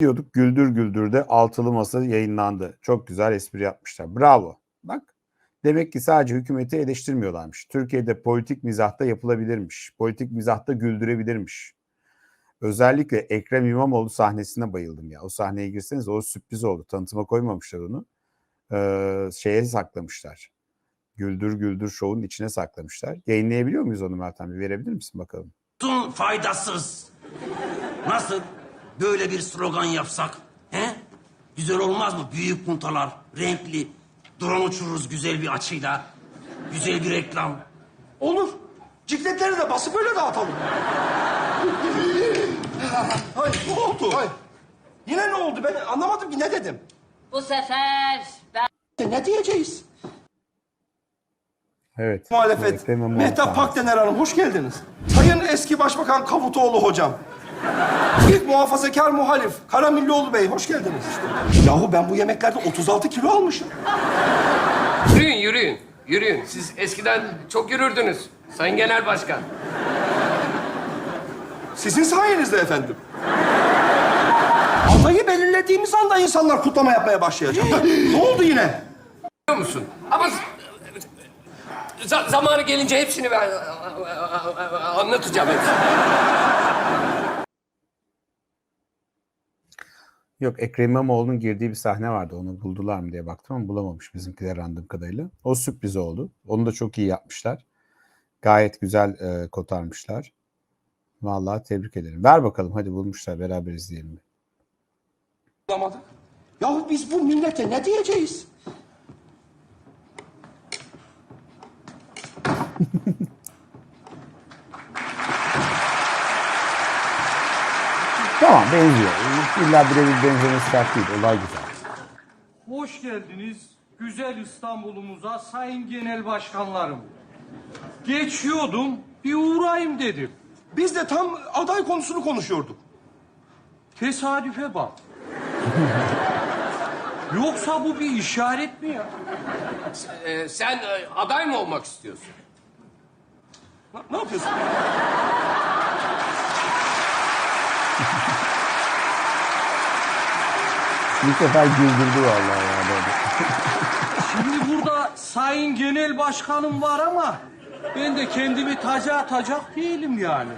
diyorduk Güldür Güldür'de altılı masa yayınlandı. Çok güzel espri yapmışlar. Bravo. Bak demek ki sadece hükümeti eleştirmiyorlarmış. Türkiye'de politik mizahta yapılabilirmiş. Politik mizahta güldürebilirmiş. Özellikle Ekrem İmamoğlu sahnesine bayıldım ya. O sahneye girseniz o sürpriz oldu. Tanıtıma koymamışlar onu. Ee, şeye saklamışlar. Güldür Güldür şovun içine saklamışlar. Yayınlayabiliyor muyuz onu Meltem? Bir verebilir misin bakalım? Faydasız. Nasıl? Böyle bir slogan yapsak. He? Güzel olmaz mı? Büyük puntalar, renkli. Drone uçururuz güzel bir açıyla. Güzel bir reklam. Olur. Cikletleri de basıp öyle dağıtalım. Hayır, ne oldu? Hayır. Yine ne oldu? Ben anlamadım ki ne dedim. Bu sefer ben Ne diyeceğiz? Evet. Muhalefet. Mehtap. Pakdener Hanım hoş geldiniz. Sayın eski Başbakan Kavutoğlu hocam. İlk muhafazakar muhalif Karamilloğlu Bey hoş geldiniz. Yahu ben bu yemeklerde 36 kilo almışım. Yürüyün, yürüyün. Yürüyün. Siz eskiden çok yürürdünüz. Sayın Genel Başkan. Sizin sayenizde efendim. Adayı belirlediğimiz anda insanlar kutlama yapmaya başlayacak. ne oldu yine? Biliyor musun? Ama za- zamanı gelince hepsini ben anlatacağım. hepsini. Yok Ekrem İmamoğlu'nun girdiği bir sahne vardı. Onu buldular mı diye baktım ama bulamamış bizimkiler anladığım kadarıyla. O sürpriz oldu. Onu da çok iyi yapmışlar. Gayet güzel e, kotarmışlar. Vallahi tebrik ederim. Ver bakalım hadi bulmuşlar beraber izleyelim. Bulamadık. Yahu biz bu millete ne diyeceğiz? Tamam benziyor. İlla birebir benzemesi şart değil. Olay güzel. Hoş geldiniz güzel İstanbul'umuza sayın genel başkanlarım. Geçiyordum bir uğrayayım dedim. Biz de tam aday konusunu konuşuyorduk. Tesadüfe bak. Yoksa bu bir işaret mi ya? Ee, sen e, aday mı olmak istiyorsun? Ne, ne yapıyorsun? Bir sefer güldürdü vallahi ya böyle. Şimdi burada sayın genel başkanım var ama ben de kendimi taca atacak değilim yani.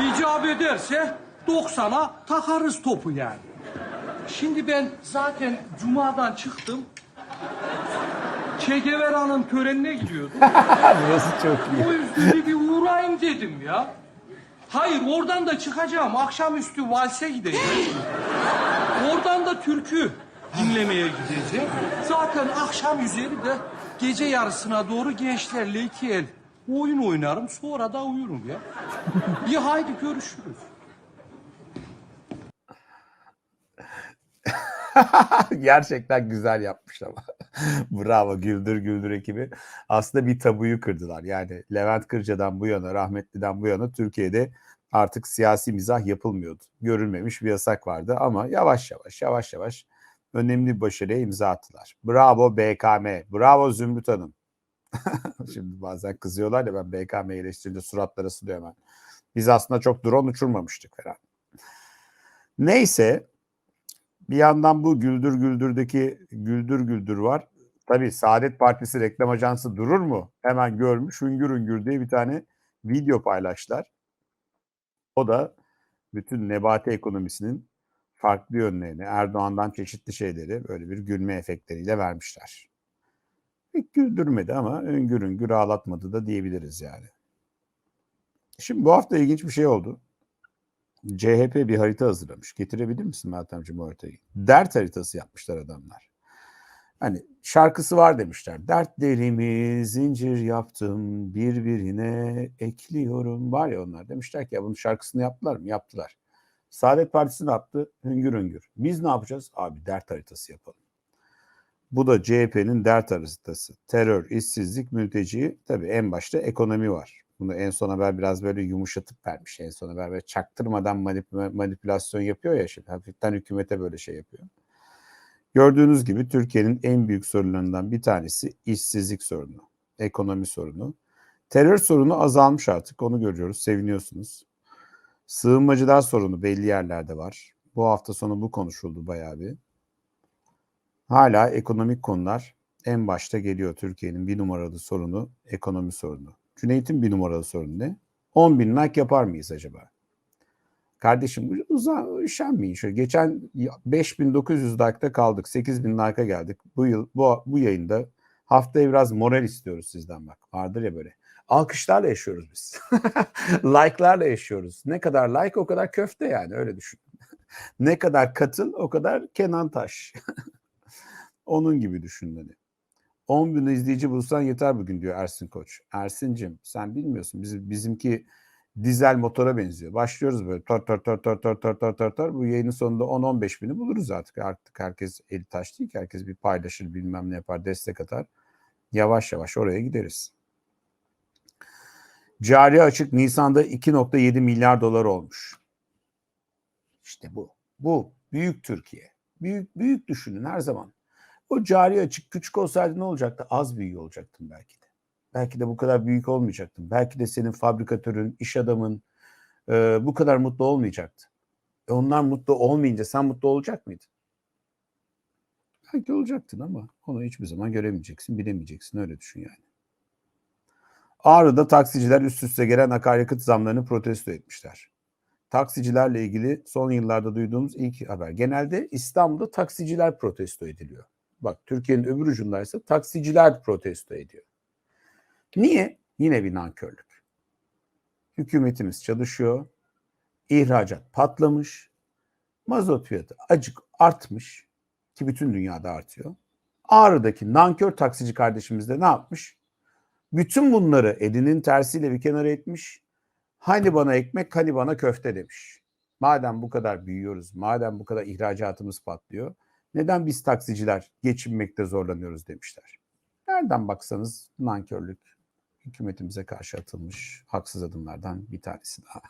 İcap ederse 90'a takarız topu yani. Şimdi ben zaten Cuma'dan çıktım. Che Guevara'nın törenine gidiyordum. Burası çok iyi. O yüzden de bir uğrayayım dedim ya. Hayır oradan da çıkacağım. Akşamüstü valse gideceğim. Oradan da türkü dinlemeye gideceğim. Zaten akşam üzeri de gece yarısına doğru gençlerle iki el oyun oynarım. Sonra da uyurum ya. İyi haydi görüşürüz. Gerçekten güzel yapmış ama. Bravo Güldür Güldür ekibi. Aslında bir tabuyu kırdılar. Yani Levent Kırca'dan bu yana, rahmetliden bu yana Türkiye'de artık siyasi mizah yapılmıyordu. Görülmemiş bir yasak vardı ama yavaş yavaş, yavaş yavaş önemli bir başarıya imza attılar. Bravo BKM, bravo Zümrüt Hanım. Şimdi bazen kızıyorlar ya ben BKM'yi eleştirince suratları asılıyor hemen. Biz aslında çok drone uçurmamıştık falan. Neyse bir yandan bu Güldür Güldür'deki Güldür Güldür var. Tabii Saadet Partisi reklam ajansı durur mu? Hemen görmüş Hüngür Hüngür diye bir tane video paylaştılar. O da bütün nebati ekonomisinin farklı yönlerini, Erdoğan'dan çeşitli şeyleri böyle bir gülme efektleriyle vermişler. Pek güldürmedi ama hüngür hüngür ağlatmadı da diyebiliriz yani. Şimdi bu hafta ilginç bir şey oldu. CHP bir harita hazırlamış. Getirebilir misin Meltemciğim o haritayı? Dert haritası yapmışlar adamlar. Hani şarkısı var demişler. Dertlerimi zincir yaptım birbirine ekliyorum. Var ya onlar demişler ki ya bunun şarkısını yaptılar mı? Yaptılar. Saadet Partisi ne yaptı? Hüngür hüngür. Biz ne yapacağız? Abi dert haritası yapalım. Bu da CHP'nin dert haritası. Terör, işsizlik, mülteci. Tabii en başta ekonomi var. Bunu en son haber biraz böyle yumuşatıp vermiş. En son haber böyle çaktırmadan manip- manipülasyon yapıyor ya şimdi. Hafiften hükümete böyle şey yapıyor. Gördüğünüz gibi Türkiye'nin en büyük sorunlarından bir tanesi işsizlik sorunu, ekonomi sorunu. Terör sorunu azalmış artık onu görüyoruz, seviniyorsunuz. Sığınmacılar sorunu belli yerlerde var. Bu hafta sonu bu konuşuldu bayağı bir. Hala ekonomik konular en başta geliyor Türkiye'nin bir numaralı sorunu ekonomi sorunu. Cüneyt'in bir numaralı sorunu ne? 10 bin like yapar mıyız acaba? Kardeşim uzan, üşenmeyin. Şöyle geçen 5900 like'da kaldık. 8000 like'a geldik. Bu yıl bu, bu yayında haftaya biraz moral istiyoruz sizden bak. Vardır ya böyle. Alkışlarla yaşıyoruz biz. Like'larla yaşıyoruz. Ne kadar like o kadar köfte yani öyle düşün. ne kadar katıl o kadar Kenan Taş. Onun gibi düşün hani. 10 bin izleyici bulsan yeter bugün diyor Ersin Koç. Ersin'cim sen bilmiyorsun. Bizim, bizimki dizel motora benziyor. Başlıyoruz böyle tor tor tor tor tor tor tor tor tor. Bu yayının sonunda 10-15 bini buluruz artık. Artık herkes eli taş değil ki. Herkes bir paylaşır bilmem ne yapar destek atar. Yavaş yavaş oraya gideriz. Cari açık Nisan'da 2.7 milyar dolar olmuş. İşte bu. Bu. Büyük Türkiye. Büyük, büyük düşünün her zaman. O cari açık küçük olsaydı ne olacaktı? Az büyüyor olacaktın belki de. Belki de bu kadar büyük olmayacaktın. Belki de senin fabrikatörün, iş adamın e, bu kadar mutlu olmayacaktı. E onlar mutlu olmayınca sen mutlu olacak mıydın? Belki olacaktın ama onu hiçbir zaman göremeyeceksin, bilemeyeceksin. Öyle düşün yani. Ağrı'da taksiciler üst üste gelen akaryakıt zamlarını protesto etmişler. Taksicilerle ilgili son yıllarda duyduğumuz ilk haber. Genelde İstanbul'da taksiciler protesto ediliyor. Bak Türkiye'nin öbür ucundaysa taksiciler protesto ediyor. Niye? Yine bir nankörlük. Hükümetimiz çalışıyor. İhracat patlamış. Mazot fiyatı acık artmış ki bütün dünyada artıyor. Ağrı'daki nankör taksici kardeşimiz de ne yapmış? Bütün bunları elinin tersiyle bir kenara etmiş. Hani bana ekmek, hani bana köfte demiş. Madem bu kadar büyüyoruz, madem bu kadar ihracatımız patlıyor, neden biz taksiciler geçinmekte zorlanıyoruz demişler. Nereden baksanız nankörlük hükümetimize karşı atılmış haksız adımlardan bir tanesi daha.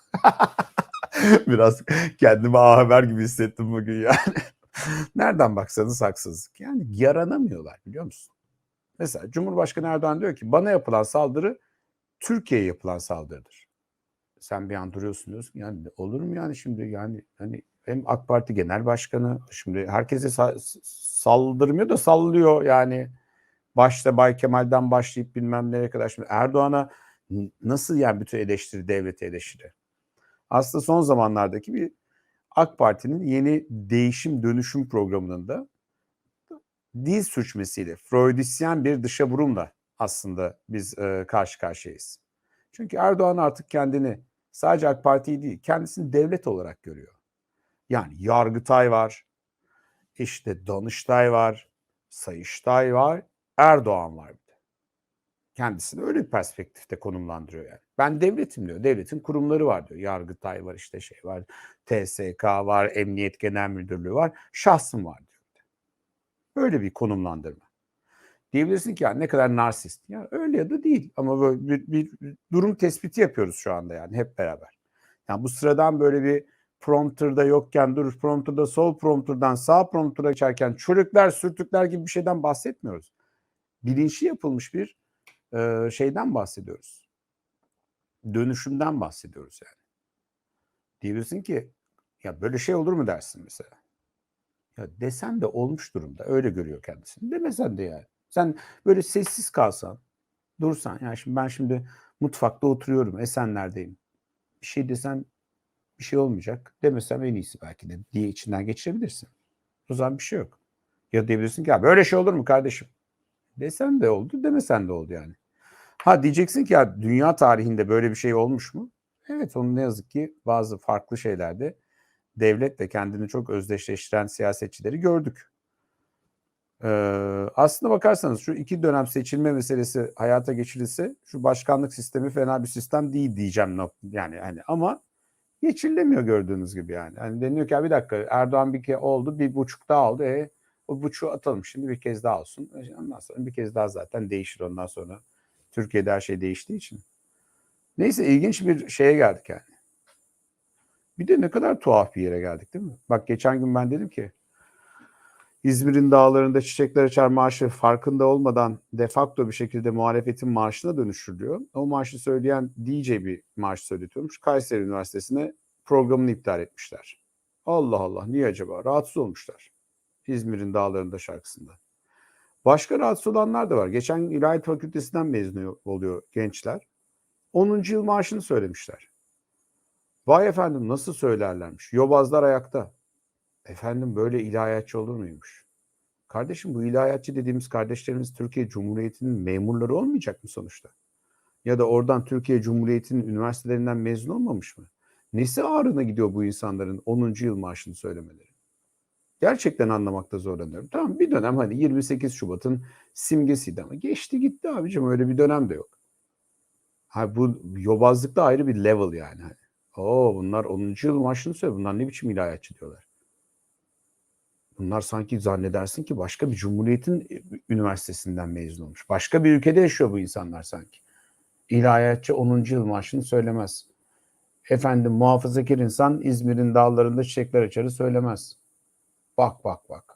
Biraz kendimi A Haber gibi hissettim bugün yani. Nereden baksanız haksızlık. Yani yaranamıyorlar biliyor musun? Mesela Cumhurbaşkanı Erdoğan diyor ki bana yapılan saldırı Türkiye'ye yapılan saldırıdır. Sen bir an duruyorsun diyorsun yani olur mu yani şimdi yani hani hem AK Parti Genel Başkanı şimdi herkese sa- saldırmıyor da sallıyor yani başta Bay Kemal'den başlayıp bilmem nereye kadar şimdi Erdoğan'a nasıl yani bütün eleştiri devleti eleştiri. Aslında son zamanlardaki bir AK Parti'nin yeni değişim dönüşüm programının da dil sürçmesiyle, Freudisyen bir dışa vurumla aslında biz e, karşı karşıyayız. Çünkü Erdoğan artık kendini sadece AK Parti'yi değil, kendisini devlet olarak görüyor. Yani Yargıtay var, işte Danıştay var, Sayıştay var, Erdoğan var bir de. Kendisini öyle bir perspektifte konumlandırıyor yani. Ben devletim diyor. Devletin kurumları var diyor. Yargıtay var işte şey var. TSK var, Emniyet Genel Müdürlüğü var. Şahsım var diyor. Böyle bir konumlandırma. Diyebilirsin ki ya ne kadar narsist. Ya öyle ya da değil. Ama böyle bir, bir durum tespiti yapıyoruz şu anda yani hep beraber. Yani bu sıradan böyle bir prompterda yokken dur prompterda sol prompterdan sağ promptera geçerken çürükler sürtükler gibi bir şeyden bahsetmiyoruz. Bilinçli yapılmış bir e, şeyden bahsediyoruz. Dönüşümden bahsediyoruz yani. Diyebilirsin ki ya böyle şey olur mu dersin mesela. Ya desen de olmuş durumda. Öyle görüyor kendisini. Demesen de yani. Sen böyle sessiz kalsan, dursan. Yani şimdi ben şimdi mutfakta oturuyorum. Esenler'deyim. Bir şey desen bir şey olmayacak. Demesem en iyisi belki de diye içinden geçirebilirsin. O zaman bir şey yok. Ya diyebilirsin ki ya böyle şey olur mu kardeşim? Desen de oldu, demesen de oldu yani. Ha diyeceksin ki ya dünya tarihinde böyle bir şey olmuş mu? Evet onu ne yazık ki bazı farklı şeylerde devletle kendini çok özdeşleştiren siyasetçileri gördük. Ee, aslında bakarsanız şu iki dönem seçilme meselesi hayata geçirilse şu başkanlık sistemi fena bir sistem değil diyeceğim yani hani ama geçirilemiyor gördüğünüz gibi yani. Hani deniyor ki ya bir dakika Erdoğan bir kez oldu bir buçuk daha oldu e o buçuğu atalım şimdi bir kez daha olsun. Ondan sonra bir kez daha zaten değişir ondan sonra. Türkiye'de her şey değiştiği için. Neyse ilginç bir şeye geldik yani. Bir de ne kadar tuhaf bir yere geldik değil mi? Bak geçen gün ben dedim ki İzmir'in dağlarında çiçekler açar marşı farkında olmadan de facto bir şekilde muhalefetin marşına dönüştürülüyor. O marşı söyleyen DJ bir marş söyletiyormuş. Kayseri Üniversitesi'ne programını iptal etmişler. Allah Allah niye acaba? Rahatsız olmuşlar. İzmir'in dağlarında şarkısında. Başka rahatsız olanlar da var. Geçen İlahiyat Fakültesinden mezun oluyor gençler. 10. yıl maaşını söylemişler. Vay efendim nasıl söylerlermiş? Yobazlar ayakta. Efendim böyle ilahiyatçı olur muymuş? Kardeşim bu ilahiyatçı dediğimiz kardeşlerimiz Türkiye Cumhuriyeti'nin memurları olmayacak mı sonuçta? Ya da oradan Türkiye Cumhuriyeti'nin üniversitelerinden mezun olmamış mı? Nesi ağrına gidiyor bu insanların 10. yıl maaşını söylemeleri? Gerçekten anlamakta zorlanıyorum. Tamam bir dönem hani 28 Şubat'ın simgesiydi ama geçti gitti abicim öyle bir dönem de yok. Ha bu yobazlıkta ayrı bir level yani. Oo bunlar 10. yıl maaşını söylüyor. Bunlar ne biçim ilahiyatçı diyorlar. Bunlar sanki zannedersin ki başka bir cumhuriyetin üniversitesinden mezun olmuş. Başka bir ülkede yaşıyor bu insanlar sanki. İlahiyatçı 10. yıl maaşını söylemez. Efendim muhafazakar insan İzmir'in dağlarında çiçekler açarı söylemez. Bak bak bak.